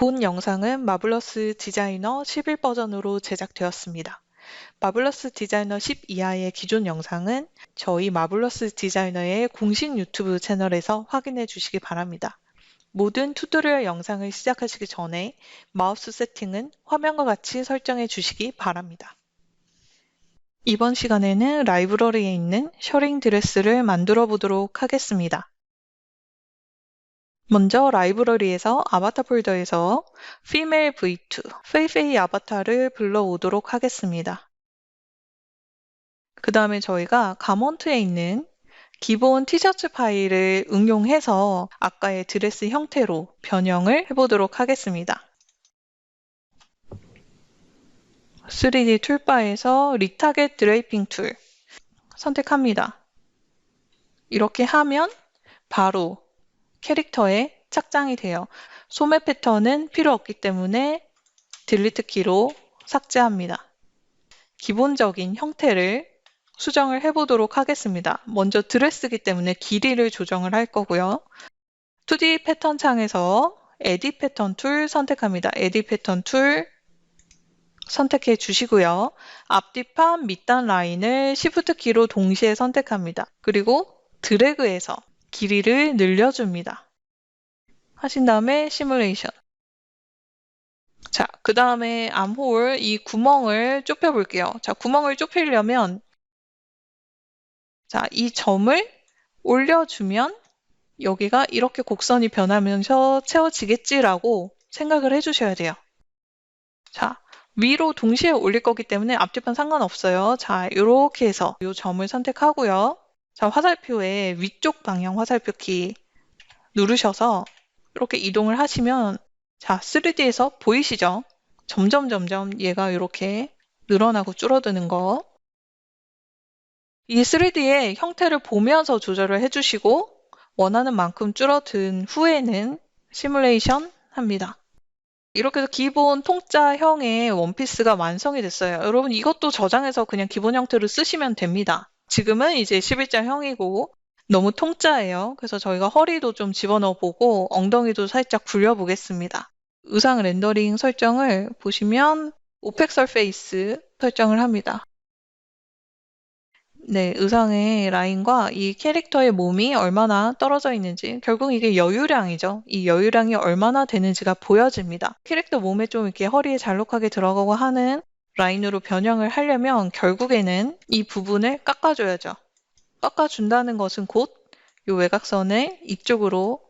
본 영상은 마블러스 디자이너 11 버전으로 제작되었습니다. 마블러스 디자이너 10 이하의 기존 영상은 저희 마블러스 디자이너의 공식 유튜브 채널에서 확인해 주시기 바랍니다. 모든 튜토리얼 영상을 시작하시기 전에 마우스 세팅은 화면과 같이 설정해 주시기 바랍니다. 이번 시간에는 라이브러리에 있는 셔링 드레스를 만들어 보도록 하겠습니다. 먼저 라이브러리에서 아바타 폴더에서 female v2, 페이페이 아바타를 불러오도록 하겠습니다. 그 다음에 저희가 가먼트에 있는 기본 티셔츠 파일을 응용해서 아까의 드레스 형태로 변형을 해보도록 하겠습니다. 3D 툴바에서 리타겟 드레이핑 툴 선택합니다. 이렇게 하면 바로 캐릭터에 착장이 돼요. 소매 패턴은 필요 없기 때문에 딜리트 키로 삭제합니다. 기본적인 형태를 수정을 해보도록 하겠습니다. 먼저 드레스기 때문에 길이를 조정을 할 거고요. 2D 패턴 창에서 에디 패턴 툴 선택합니다. 에디 패턴 툴 선택해 주시고요. 앞뒤 판 밑단 라인을 Shift 키로 동시에 선택합니다. 그리고 드래그해서 길이를 늘려줍니다. 하신 다음에 시뮬레이션. 자, 그 다음에 암홀 이 구멍을 좁혀 볼게요. 자, 구멍을 좁히려면 자, 이 점을 올려주면 여기가 이렇게 곡선이 변하면서 채워지겠지라고 생각을 해주셔야 돼요. 자, 위로 동시에 올릴 거기 때문에 앞뒤판 상관없어요. 자, 이렇게 해서 이 점을 선택하고요. 자, 화살표의 위쪽 방향 화살표 키 누르셔서 이렇게 이동을 하시면 자, 3D에서 보이시죠? 점점 점점 얘가 이렇게 늘어나고 줄어드는 거. 이 3D의 형태를 보면서 조절을 해주시고 원하는 만큼 줄어든 후에는 시뮬레이션 합니다. 이렇게 해서 기본 통짜형의 원피스가 완성이 됐어요. 여러분 이것도 저장해서 그냥 기본 형태로 쓰시면 됩니다. 지금은 이제 11자형이고 너무 통짜예요. 그래서 저희가 허리도 좀 집어넣어 보고 엉덩이도 살짝 굴려 보겠습니다. 의상 렌더링 설정을 보시면 오펙 설페이스 설정을 합니다. 네, 의상의 라인과 이 캐릭터의 몸이 얼마나 떨어져 있는지 결국 이게 여유량이죠. 이 여유량이 얼마나 되는지가 보여집니다. 캐릭터 몸에 좀 이렇게 허리에 잘록하게 들어가고 하는 라인으로 변형을 하려면 결국에는 이 부분을 깎아줘야죠. 깎아준다는 것은 곧 이 외곽선을 이쪽으로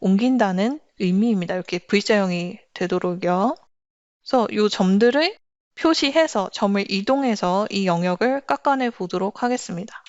옮긴다는 의미입니다. 이렇게 V자형이 되도록요. 그래서 이 점들을 표시해서 점을 이동해서 이 영역을 깎아내 보도록 하겠습니다.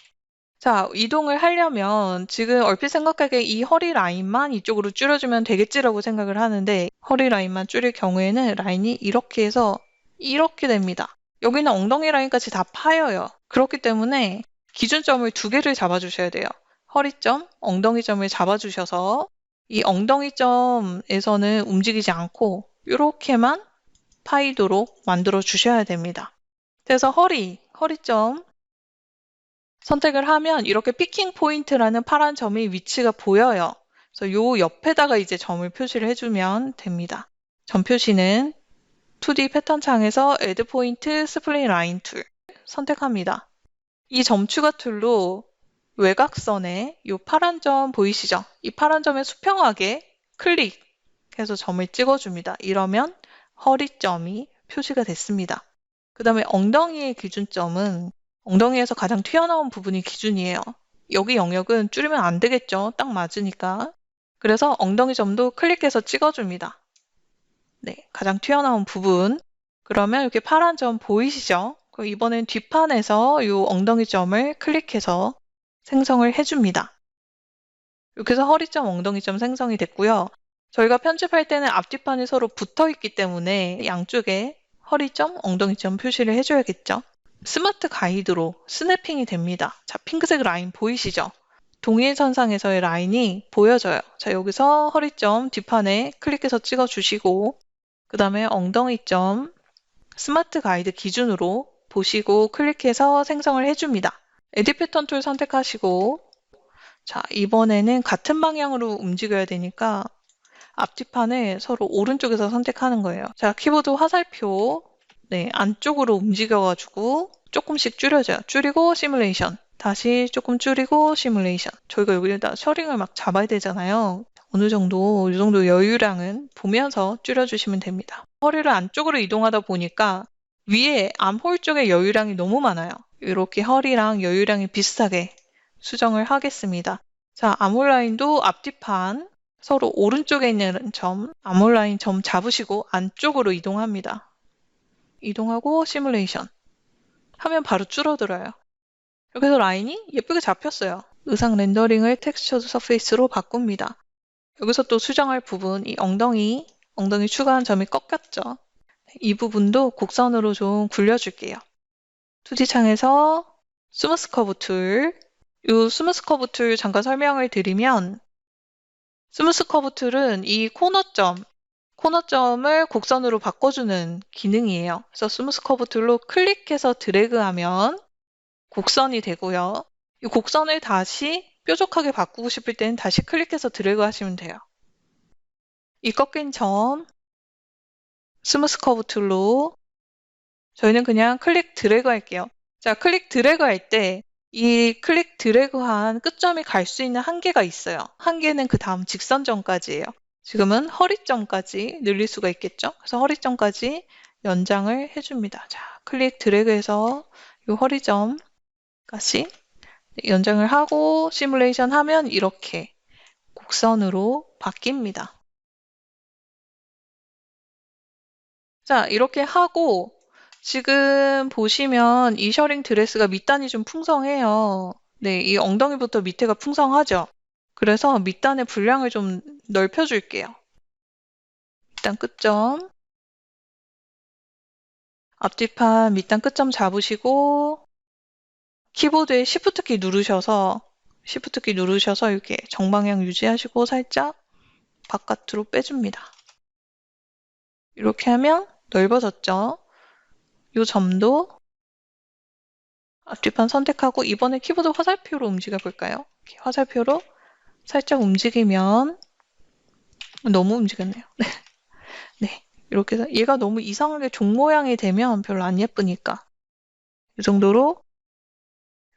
자, 이동을 하려면 지금 얼핏 생각하기에 이 허리 라인만 이쪽으로 줄여주면 되겠지라고 생각을 하는데 허리 라인만 줄일 경우에는 라인이 이렇게 해서 이렇게 됩니다. 여기는 엉덩이 라인까지 다 파여요. 그렇기 때문에 기준점을 두 개를 잡아주셔야 돼요. 허리점, 엉덩이점을 잡아주셔서 이 엉덩이점에서는 움직이지 않고 이렇게만 파이도록 만들어 주셔야 됩니다. 그래서 허리, 허리점 선택을 하면 이렇게 피킹 포인트라는 파란 점이 위치가 보여요. 그래서 요 옆에다가 이제 점을 표시를 해주면 됩니다. 점 표시는 2D 패턴 창에서 Add Point Split Line 툴 선택합니다. 이 점추가 툴로 외곽선에 이 파란 점 보이시죠? 이 파란 점에 수평하게 클릭해서 점을 찍어줍니다. 이러면 허리점이 표시가 됐습니다. 그 다음에 엉덩이의 기준점은 엉덩이에서 가장 튀어나온 부분이 기준이에요. 여기 영역은 줄이면 안 되겠죠. 딱 맞으니까. 그래서 엉덩이 점도 클릭해서 찍어줍니다. 네, 가장 튀어나온 부분. 그러면 이렇게 파란 점 보이시죠? 그럼 이번엔 뒷판에서 이 엉덩이 점을 클릭해서 생성을 해줍니다. 이렇게 해서 허리점, 엉덩이점 생성이 됐고요. 저희가 편집할 때는 앞뒷판이 서로 붙어 있기 때문에 양쪽에 허리점, 엉덩이점 표시를 해줘야겠죠. 스마트 가이드로 스냅핑이 됩니다. 자, 핑크색 라인 보이시죠? 동일 선상에서의 라인이 보여져요. 자, 여기서 허리점 뒷판에 클릭해서 찍어주시고 그 다음에 엉덩이점 스마트 가이드 기준으로 보시고 클릭해서 생성을 해줍니다. 에디 패턴 툴 선택하시고 자, 이번에는 같은 방향으로 움직여야 되니까 앞뒤판을 서로 오른쪽에서 선택하는 거예요. 자, 키보드 화살표 네, 안쪽으로 움직여가지고 조금씩 줄여줘요. 줄이고 시뮬레이션. 다시 조금 줄이고 시뮬레이션. 저희가 여기다 셔링을 막 잡아야 되잖아요. 어느 정도, 이 정도 여유량은 보면서 줄여주시면 됩니다. 허리를 안쪽으로 이동하다 보니까 위에 암홀 쪽에 여유량이 너무 많아요. 이렇게 허리랑 여유량이 비슷하게 수정을 하겠습니다. 자, 암홀 라인도 앞뒤판 서로 오른쪽에 있는 점, 암홀 라인 점 잡으시고 안쪽으로 이동합니다. 이동하고 시뮬레이션 하면 바로 줄어들어요. 이렇게 해서 라인이 예쁘게 잡혔어요. 의상 렌더링을 텍스처드 서페이스로 바꿉니다. 여기서 또 수정할 부분, 이 엉덩이, 엉덩이 추가한 점이 꺾였죠. 이 부분도 곡선으로 좀 굴려줄게요. 2D 창에서 스무스 커브 툴, 이 스무스 커브 툴 잠깐 설명을 드리면 스무스 커브 툴은 이 코너점, 코너점을 곡선으로 바꿔주는 기능이에요. 그래서 스무스 커브 툴로 클릭해서 드래그하면 곡선이 되고요. 이 곡선을 다시 뾰족하게 바꾸고 싶을 때는 다시 클릭해서 드래그 하시면 돼요. 이 꺾인 점 스무스 커브 툴로 저희는 그냥 클릭 드래그 할게요. 자, 클릭 드래그 할 때 이 클릭 드래그한 끝점이 갈 수 있는 한계가 있어요. 한계는 그 다음 직선점까지예요. 지금은 허리점까지 늘릴 수가 있겠죠. 그래서 허리점까지 연장을 해줍니다. 자, 클릭 드래그해서 이 허리점까지 연장을 하고 시뮬레이션 하면 이렇게 곡선으로 바뀝니다. 자, 이렇게 하고 지금 보시면 이 셔링 드레스가 밑단이 좀 풍성해요. 네, 이 엉덩이부터 밑에가 풍성하죠. 그래서 밑단의 분량을 좀 넓혀줄게요. 밑단 끝점. 앞뒤판 밑단 끝점 잡으시고 키보드에 Shift 키 누르셔서 Shift 키 누르셔서 이렇게 정방향 유지하시고 살짝 바깥으로 빼줍니다. 이렇게 하면 넓어졌죠? 이 점도 앞뒤판 선택하고 이번에 키보드 화살표로 움직여 볼까요? 화살표로 살짝 움직이면 너무 움직였네요. 네. 네. 이렇게 해서 얘가 너무 이상하게 종 모양이 되면 별로 안 예쁘니까 이 정도로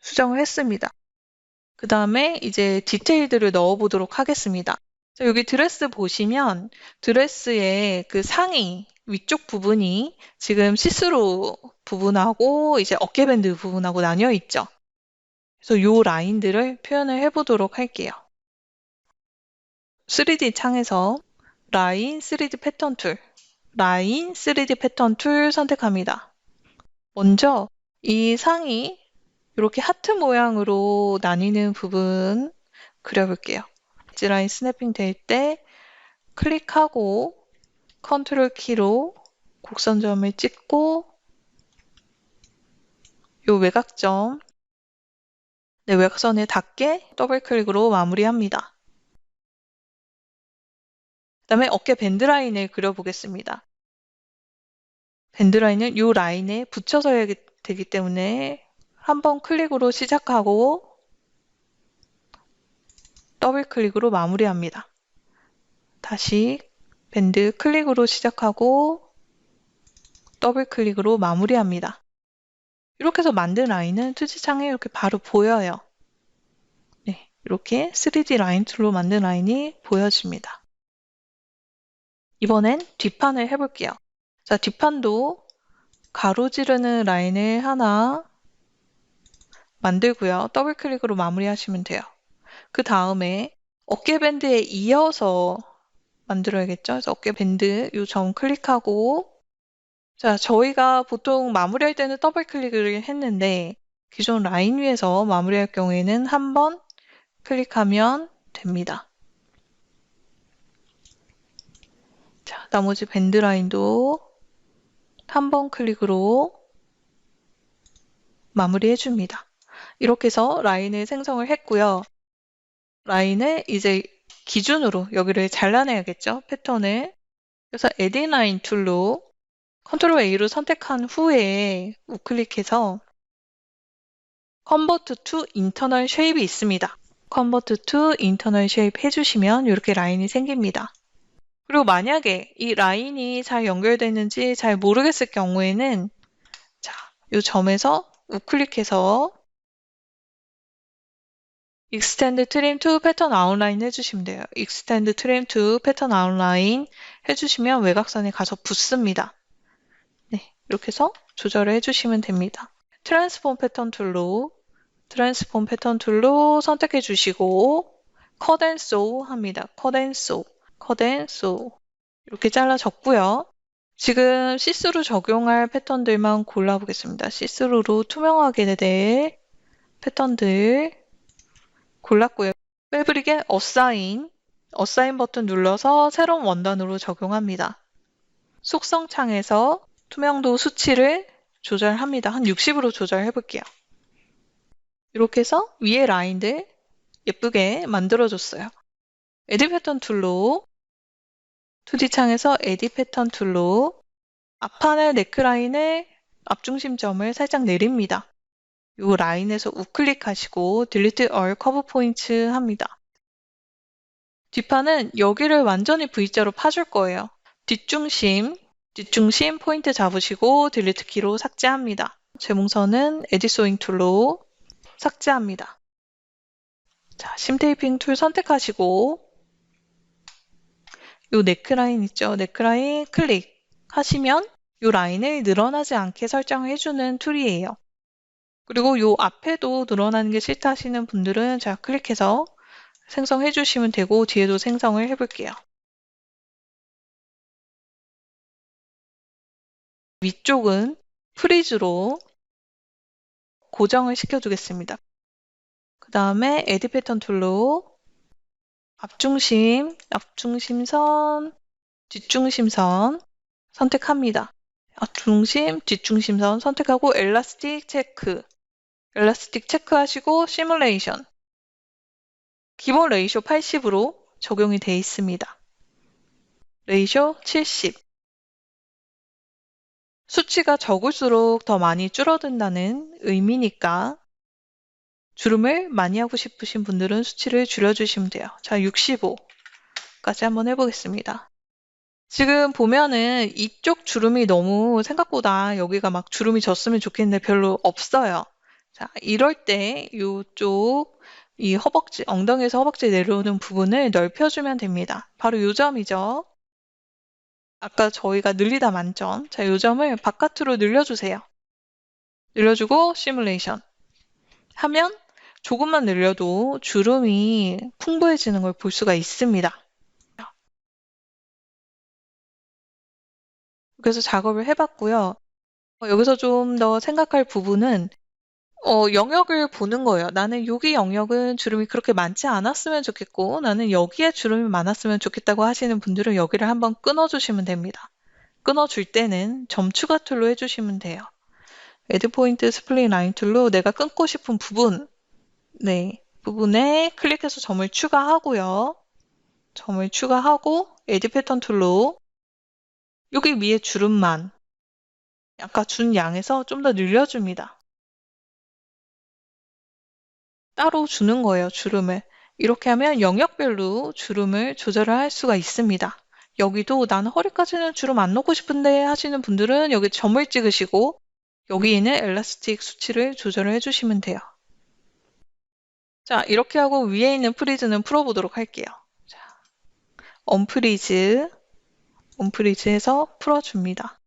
수정을 했습니다. 그 다음에 이제 디테일들을 넣어보도록 하겠습니다. 자, 여기 드레스 보시면 드레스의 그 상의 위쪽 부분이 지금 시스루 부분하고 이제 어깨밴드 부분하고 나뉘어 있죠. 그래서 이 라인들을 표현을 해보도록 할게요. 3D 창에서 라인 3D 패턴 툴, 라인 3D 패턴 툴 선택합니다. 먼저 이 상이 이렇게 하트 모양으로 나뉘는 부분 그려볼게요. 엣지 라인 스냅핑 될 때 클릭하고 컨트롤 키로 곡선점을 찍고 이 외곽점 네, 외곽선에 닿게 더블 클릭으로 마무리합니다. 그 다음에 어깨 밴드 라인을 그려보겠습니다. 밴드 라인은 이 라인에 붙여서 해야 되기 때문에 한 번 클릭으로 시작하고 더블 클릭으로 마무리합니다. 다시 밴드 클릭으로 시작하고 더블 클릭으로 마무리합니다. 이렇게 해서 만든 라인은 투지창에 이렇게 바로 보여요. 네, 이렇게 3D 라인 툴로 만든 라인이 보여집니다. 이번엔 뒷판을 해볼게요. 자, 뒷판도 가로지르는 라인을 하나 만들고요. 더블 클릭으로 마무리하시면 돼요. 그 다음에 어깨 밴드에 이어서 만들어야겠죠? 그래서 어깨 밴드 이 점 클릭하고 자, 저희가 보통 마무리할 때는 더블 클릭을 했는데 기존 라인 위에서 마무리할 경우에는 한 번 클릭하면 됩니다. 자, 나머지 밴드 라인도 한 번 클릭으로 마무리해 줍니다. 이렇게 해서 라인을 생성을 했고요. 라인을 이제 기준으로 여기를 잘라내야겠죠? 패턴을. 그래서 에디 라인 툴로 컨트롤 A로 선택한 후에 우클릭해서 Convert to Internal Shape이 있습니다. Convert to Internal Shape 해주시면 이렇게 라인이 생깁니다. 그리고 만약에 이 라인이 잘 연결되는지 잘 모르겠을 경우에는 자, 이 점에서 우클릭해서 Extend Trim to Pattern Outline 해주시면 돼요. Extend Trim to Pattern Outline 해주시면 외곽선에 가서 붙습니다. 네, 이렇게 해서 조절을 해주시면 됩니다. 트랜스폼 패턴 툴로 트랜스폼 패턴 툴로 선택해 주시고 쏘 합니다. 앤쏘 이렇게 잘라졌고요. 지금 시스루 적용할 패턴들만 골라보겠습니다. 시스루로 투명하게 될 패턴들 골랐고요. 패브릭에 어사인, 어사인 버튼 눌러서 새로운 원단으로 적용합니다. 속성 창에서 투명도 수치를 조절합니다. 한 60으로 조절해 볼게요. 이렇게 해서 위에 라인들 예쁘게 만들어줬어요. 에디 패턴 툴로 2D 창에서 에디 패턴 툴로 앞판의 네크라인의 앞중심점을 살짝 내립니다. 이 라인에서 우클릭하시고 딜리트 얼 커브 포인트 합니다. 뒷판은 여기를 완전히 V자로 파줄 거예요. 뒷중심, 뒷중심 포인트 잡으시고 딜리트 키로 삭제합니다. 제몽선은 에디 소잉 툴로 삭제합니다. 자, 심 테이핑 툴 선택하시고 이 네크라인 있죠? 네크라인 클릭하시면 이 라인을 늘어나지 않게 설정을 해주는 툴이에요. 그리고 이 앞에도 늘어나는 게 싫다 하시는 분들은 제가 클릭해서 생성해 주시면 되고 뒤에도 생성을 해볼게요. 위쪽은 프리즈로 고정을 시켜주겠습니다. 그 다음에 에디 패턴 툴로 앞중심, 앞중심선, 뒷중심선 선택합니다. 앞중심, 뒷중심선 선택하고 엘라스틱 체크, 엘라스틱 체크하시고 시뮬레이션 기본 레이쇼 80으로 적용이 되어 있습니다. 레이쇼 70 수치가 적을수록 더 많이 줄어든다는 의미니까 주름을 많이 하고 싶으신 분들은 수치를 줄여주시면 돼요. 자, 65까지 한번 해보겠습니다. 지금 보면은 이쪽 주름이 너무 생각보다 여기가 막 주름이 졌으면 좋겠는데 별로 없어요. 자, 이럴 때 이쪽 이 허벅지, 엉덩이에서 허벅지 내려오는 부분을 넓혀주면 됩니다. 바로 이 점이죠. 아까 저희가 늘리다 만점. 자, 이 점을 바깥으로 늘려주세요. 늘려주고 시뮬레이션. 하면 조금만 늘려도 주름이 풍부해지는 걸 볼 수가 있습니다. 그래서 작업을 해봤고요. 어, 여기서 좀 더 생각할 부분은 어, 영역을 보는 거예요. 나는 여기 영역은 주름이 그렇게 많지 않았으면 좋겠고, 나는 여기에 주름이 많았으면 좋겠다고 하시는 분들은 여기를 한번 끊어주시면 됩니다. 끊어줄 때는 점 추가 툴로 해주시면 돼요. 에드 포인트 스플릿 라인 툴로 내가 끊고 싶은 부분, 네, 부분에 클릭해서 점을 추가하고요. 점을 추가하고 에디 패턴 툴로 여기 위에 주름만 아까 준 양에서 좀 더 늘려줍니다. 따로 주는 거예요, 주름을. 이렇게 하면 영역별로 주름을 조절을 할 수가 있습니다. 여기도 나는 허리까지는 주름 안 넣고 싶은데 하시는 분들은 여기 점을 찍으시고 여기 있는 엘라스틱 수치를 조절을 해주시면 돼요. 자, 이렇게 하고 위에 있는 프리즈는 풀어보도록 할게요. 자, 언프리즈, 언프리즈 해서 풀어줍니다.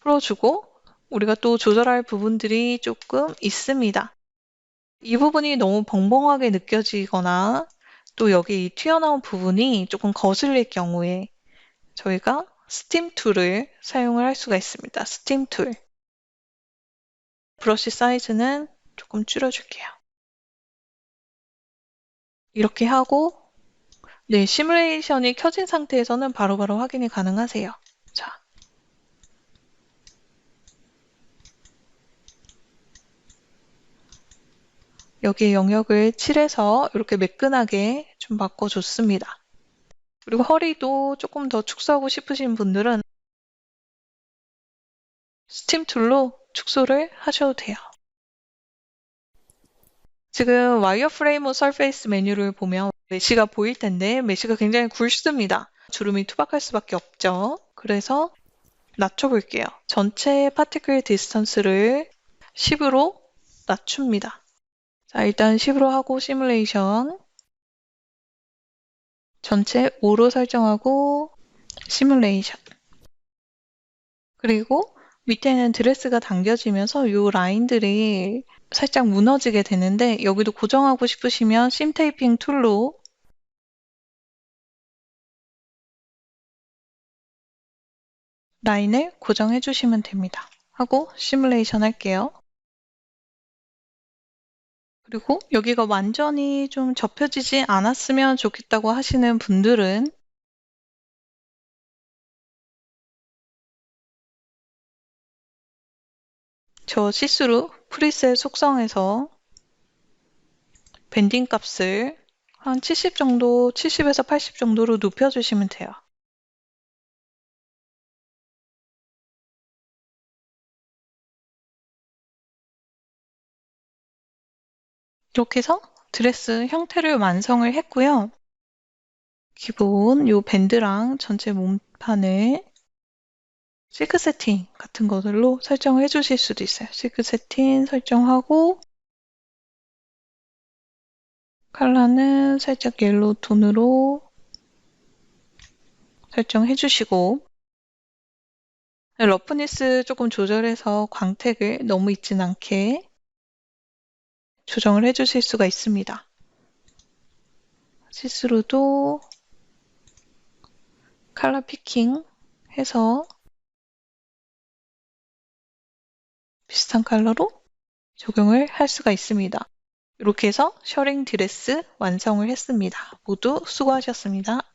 풀어주고 우리가 또 조절할 부분들이 조금 있습니다. 이 부분이 너무 벙벙하게 느껴지거나 또 여기 이 튀어나온 부분이 조금 거슬릴 경우에 저희가 스팀 툴을 사용을 할 수가 있습니다. 스팀 툴. 브러쉬 사이즈는 조금 줄여줄게요. 이렇게 하고 네, 시뮬레이션이 켜진 상태에서는 바로바로 바로 확인이 가능하세요. 자. 여기에 영역을 칠해서 이렇게 매끈하게 좀 바꿔줬습니다. 그리고 허리도 조금 더 축소하고 싶으신 분들은 스팀 툴로 축소를 하셔도 돼요. 지금 와이어프레임 서페이스 메뉴를 보면 메시가 보일 텐데 메시가 굉장히 굵습니다. 주름이 투박할 수밖에 없죠. 그래서 낮춰볼게요. 전체 파티클 디스턴스를 10으로 낮춥니다. 자, 일단 10으로 하고 시뮬레이션 전체 5로 설정하고 시뮬레이션 그리고 밑에는 드레스가 당겨지면서 이 라인들이 살짝 무너지게 되는데 여기도 고정하고 싶으시면 심 테이핑 툴로 라인을 고정해 주시면 됩니다. 하고 시뮬레이션 할게요. 그리고 여기가 완전히 좀 접혀지지 않았으면 좋겠다고 하시는 분들은 저 시스루 프리셋 속성에서 밴딩 값을 한 70 정도, 70에서 80 정도로 높여주시면 돼요. 이렇게 해서 드레스 형태를 완성을 했고요. 기본 요 밴드랑 전체 몸판을 실크 세팅 같은 것들로 설정을 해주실 수도 있어요. 실크 세팅 설정하고 컬러는 살짝 옐로우 톤으로 설정해 주시고 러프니스 조금 조절해서 광택을 너무 있진 않게 조정을 해 주실 수가 있습니다. 시스루도 컬러 피킹 해서 비슷한 컬러로 적용을 할 수가 있습니다. 이렇게 해서 셔링 드레스 완성을 했습니다. 모두 수고하셨습니다.